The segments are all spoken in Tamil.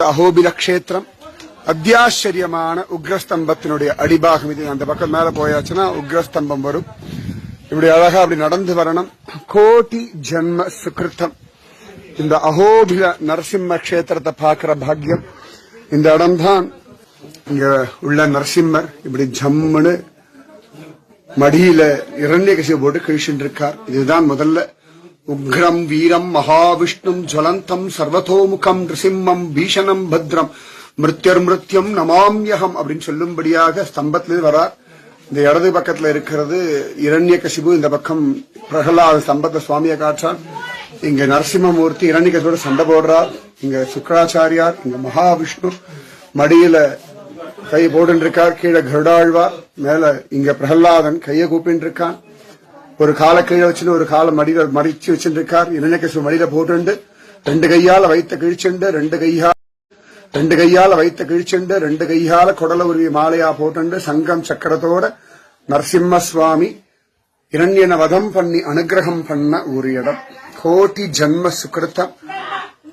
அகோபில கஷேத்திரம் அத்தியாச்சரியமான உக்ரஸ்தம்பத்தினுடைய அடிபாகம் இது அந்த பக்கம் மேல போயாச்சுன்னா உக்ரஸ்தம்பம் வரும் இப்படி அழகா அப்படி நடந்து வரணும் கோட்டி ஜென்ம சுகிருத்தம் இந்த அகோபில நரசிம்ம கஷேத்திரத்தை பார்க்கிற பாக்கியம் இந்த இடம்தான் இங்க உள்ள நரசிம்மர் இப்படி ஜம்முன்னு மடியில இரண்டிய இரண்யகசிய போட்டு கிழிச்சுட்டு இருக்கார் இதுதான் முதல்ல உக்ரம் வீரம் மகாவிஷ்ணும் ஜுவலந்தம் சர்வதோமுகம் நிருசிம்மம் பீஷணம் பத்ரம் மிருத்யர் மிருத்யம் நமாம்யகம் அப்படின்னு சொல்லும்படியாக ஸ்தம்பத்திலிருந்து வரார் இந்த இடது பக்கத்துல இருக்கிறது இரண்யகசிபு இந்த பக்கம் பிரகலாத ஸ்தம்பத்தை சுவாமியை காற்றார் இங்க நரசிம்மமூர்த்தி இரண்யகசிபோட சண்டை போடுறார். இங்க சுக்கராச்சாரியார் இங்க மகாவிஷ்ணு மடியில கை போட்டு இருக்கார் கீழே கருடாழ்வார் மேல இங்க பிரகலாதன் கையை கூப்பிட்டு இருக்கான். ஒரு காலை கீழே வச்சுட்டு ஒரு காலை மடியில மடிச்சு வச்சுட்டு இருக்கார் மடியில போட்டுண்டு ரெண்டு கையால வைத்த கிழிச்சுண்டு ரெண்டு கையால் ரெண்டு கையால வைத்த கிழிச்சுண்டு ரெண்டு கையால குடல உருவி மாலையா போட்டுண்டு சங்கம் சக்கரத்தோட நரசிம்ம சுவாமி இரண்யன வதம் பண்ணி அனுகிரகம் பண்ண ஒரு இடம். கோட்டி ஜன்ம சுக்கிருத்தம்.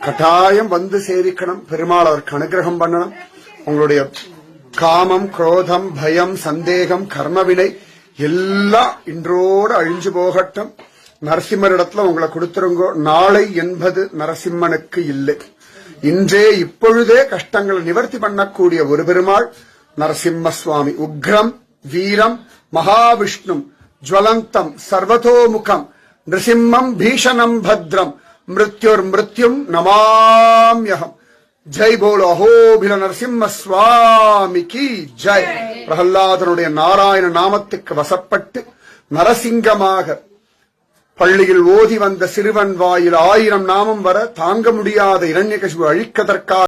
கட்டாயம் வந்து சேவிக்கணும். பெருமாள் அவருக்கு அனுகிரகம் பண்ணணும். உங்களுடைய காமம் குரோதம் பயம் சந்தேகம் கர்மவினை எல்லாம் இன்றோடு அழிஞ்சு போகட்டும். நரசிம்மரிடத்துல உங்களை கொடுத்துருங்கோ. நாளை என்பது நரசிம்மனுக்கு இல்லை. இன்றே இப்பொழுதே கஷ்டங்களை நிவர்த்தி பண்ணக்கூடிய ஒரு பெருமாள் நரசிம்ம சுவாமி உக்ரம் வீரம் மகாவிஷ்ணும் ஜுவலந்தம் சர்வதோமுகம் நிருசிம்மம் பீஷணம் பத்ரம். மிருத்யுர் மிருத்யும் நமாம்யகம். ஜெய் போலோ. அஹோபில நரசிம்ம சுவாமிக்கு ஜெய். பிரகல்லாதனுடைய நாராயண நாமத்துக்கு வசப்பட்டு நரசிங்கமாக பள்ளியில் ஓதி வந்த சிறுவன் வாயில் ஆயிரம் நாமம் வர தாங்க முடியாத இரண்யகசிபு அழிக்கதற்காக